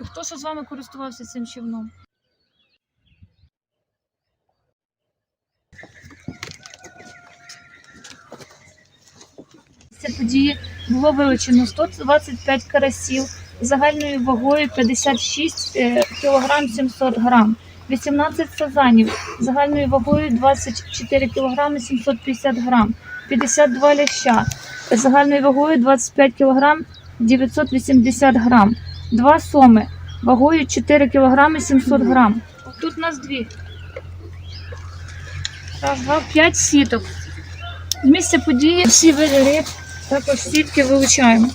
Хто ж з вами користувався цим човном? Це події було вилучено 125 карасів загальною вагою 56 е, кг 700 грам, 18 сазанів загальною вагою 24 кг 750 грам, 52 ляща загальною вагою 25 кг 980 грам, Два соми вагою 4 кг 700 грам. Тут у нас дві. Раз, два, п'ять сіток. З місця події всі види риб також сітки вилучаємо.